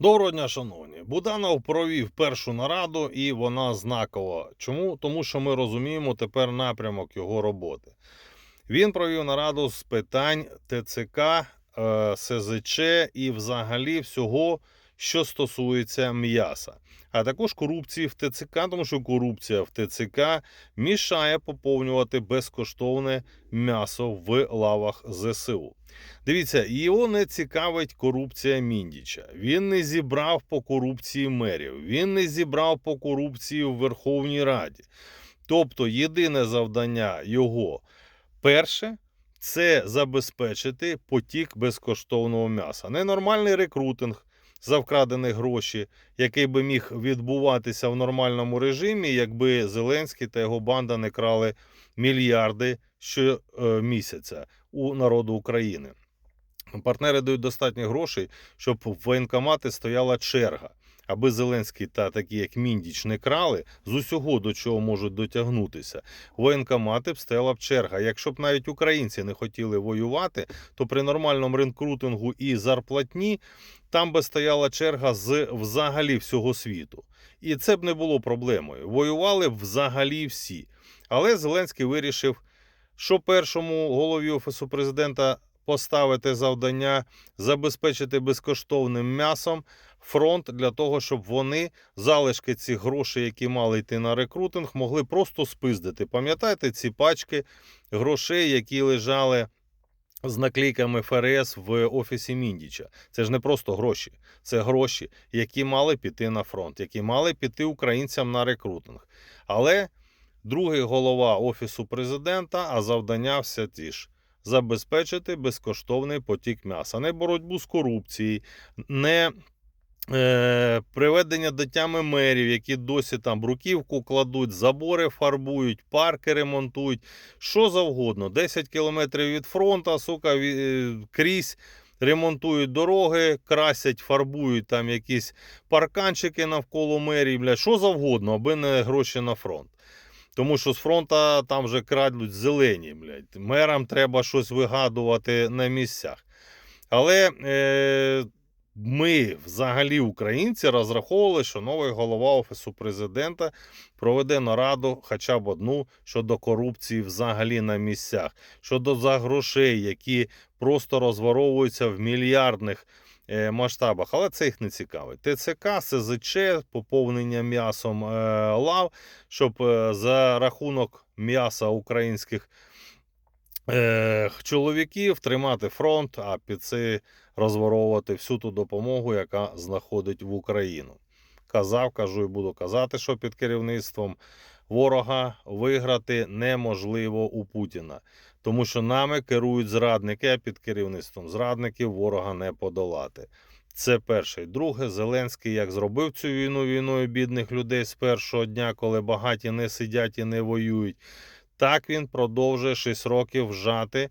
Доброго дня, шановні. Буданов провів першу нараду, і вона знакова. Чому? Тому що ми розуміємо тепер напрямок його роботи. Він провів нараду з питань ТЦК, е, СЗЧ і взагалі всього, що стосується м'яса. А також корупції в ТЦК, тому що корупція в ТЦК мішає поповнювати безкоштовне м'ясо в лавах ЗСУ. Дивіться, його не цікавить корупція Міндіча. Він не зібрав по корупції мерів, він не зібрав по корупції в Верховній Раді. Тобто, єдине завдання його перше це забезпечити потік безкоштовного м'яса. Ненормальний рекрутинг за вкрадені гроші, який би міг відбуватися в нормальному режимі, якби Зеленський та його банда не крали мільярди щомісяця у народу України. Партнери дають достатньо грошей, щоб в воєнкомати стояла черга, аби Зеленський та такі, як Міндіч, не крали з усього, до чого можуть дотягнутися. Воєнкомати б стояла б черга. Якщо б навіть українці не хотіли воювати, то при нормальному рекрутингу і зарплатні там би стояла черга з взагалі всього світу. І це б не було проблемою. Воювали б взагалі всі. Але Зеленський вирішив, що першому голові офісу президента поставити завдання забезпечити безкоштовним м'ясом фронт для того, щоб вони залишки цих грошей, які мали йти на рекрутинг, могли просто спиздити. Пам'ятаєте ці пачки грошей, які лежали з наклейками ФРС в офісі Міндіча? Це ж не просто гроші, це гроші, які мали піти на фронт, які мали піти українцям на рекрутинг. Але другий голова офісу президента, а завдання все ті ж забезпечити безкоштовний потік м'яса, не боротьбу з корупцією, не е, приведення до тями мерів, які досі там бруківку кладуть, забори фарбують, парки ремонтують, що завгодно. 10 кілометрів від фронту, сука, е, крізь. Ремонтують дороги, красять, фарбують там якісь парканчики навколо мерії, бля, що завгодно, аби не гроші на фронт. Тому що з фронта там вже крадуть зелені, блядь. Мерам треба щось вигадувати на місцях. Але е, ми, взагалі, українці, розраховували, що новий голова Офісу президента проведе нараду хоча б одну щодо корупції взагалі на місцях, щодо за грошей, які просто розворовуються в мільярдних масштабах. Але це їх не цікавить. ТЦК, СЗЧ, поповнення м'ясом е, лав щоб е, за рахунок м'яса українських е, чоловіків тримати фронт, а під це розворовувати всю ту допомогу, яка знаходить в Україну. Казав, кажу і буду казати, що під керівництвом ворога виграти неможливо у Путіна, тому що нами керують зрадники, а під керівництвом зрадників ворога не подолати. Це перше. Друге, Зеленський як зробив цю війну війною бідних людей з першого дня, коли багаті не сидять і не воюють. Так він продовжує 6 років вжати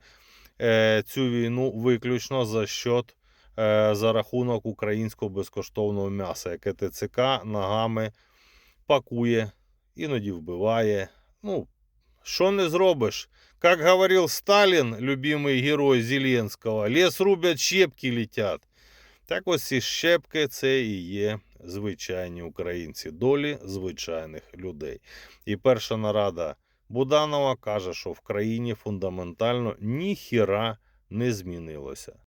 е, цю війну виключно за счет, е, за рахунок українського безкоштовного м'яса, яке ТЦК ногами пакує, іноді вбиває. Ну, що не зробиш? Как говорил Сталин, любимый герой Зеленського, лес рубять, щепки летять. Так ось ці щепки це і є звичайні українці, долі звичайних людей. І перша нарада Буданова каже, що в країні фундаментально ніхіра не змінилося.